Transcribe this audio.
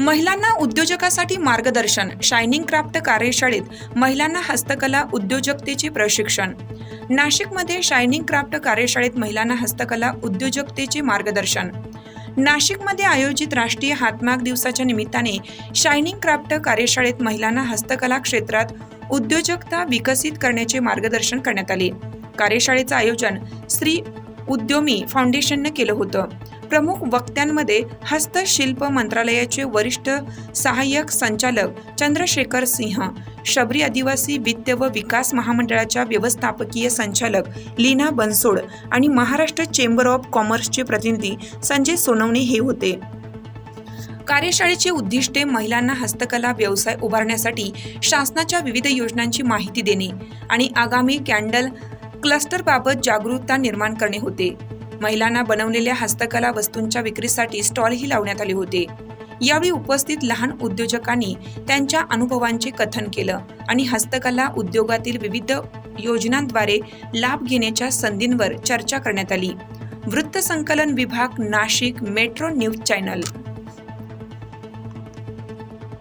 महिलांना उद्योजकासाठी मार्गदर्शन shining craft कार्यशाळेत महिलांना हस्तकला उद्योजकतेचे प्रशिक्षण. नाशिकमध्ये शायनिंग क्राफ्ट कार्यशाळेत महिलांना हस्तकला उद्योजकतेचे मार्गदर्शन. नाशिकमध्ये आयोजित राष्ट्रीय हातमाग दिवसाच्या निमित्ताने शायनिंग क्राफ्ट कार्यशाळेत महिलांना हस्तकला क्षेत्रात उद्योजकता विकसित करण्याचे मार्गदर्शन करण्यात आले. कार्यशाळेचं आयोजन श्री उद्योमी फाउंडेशननं केलं होतं. प्रमुख वक्त्यांमध्ये हस्तशिल्प मंत्रालयाचे वरिष्ठ सहाय्यक संचालक चंद्रशेखर सिंह शबरी आदिवासी वित्त व विकास महामंडळाच्या व्यवस्थापकीय संचालक लीना बनसोड आणि महाराष्ट्र चेंबर ऑफ कॉमर्सचे प्रतिनिधी संजय सोनवणे हे होते. कार्यशाळेची उद्दिष्टे महिलांना हस्तकला व्यवसाय उभारण्यासाठी शासनाच्या विविध योजनांची माहिती देणे आणि आगामी कॅन्डल क्लस्टरबाबत जागरूकता निर्माण करणे होते. महिलांना बनवलेल्या हस्तकला वस्तूंच्या विक्रीसाठी स्टॉलही लावण्यात आले होते. यावेळी उपस्थित लहान उद्योजकांनी त्यांच्या अनुभवांचे कथन केलं आणि हस्तकला उद्योगातील विविध योजनांद्वारे लाभ घेण्याच्या संधींवर चर्चा करण्यात आली. वृत्तसंकलन विभाग नाशिक मेट्रो न्यूज चॅनल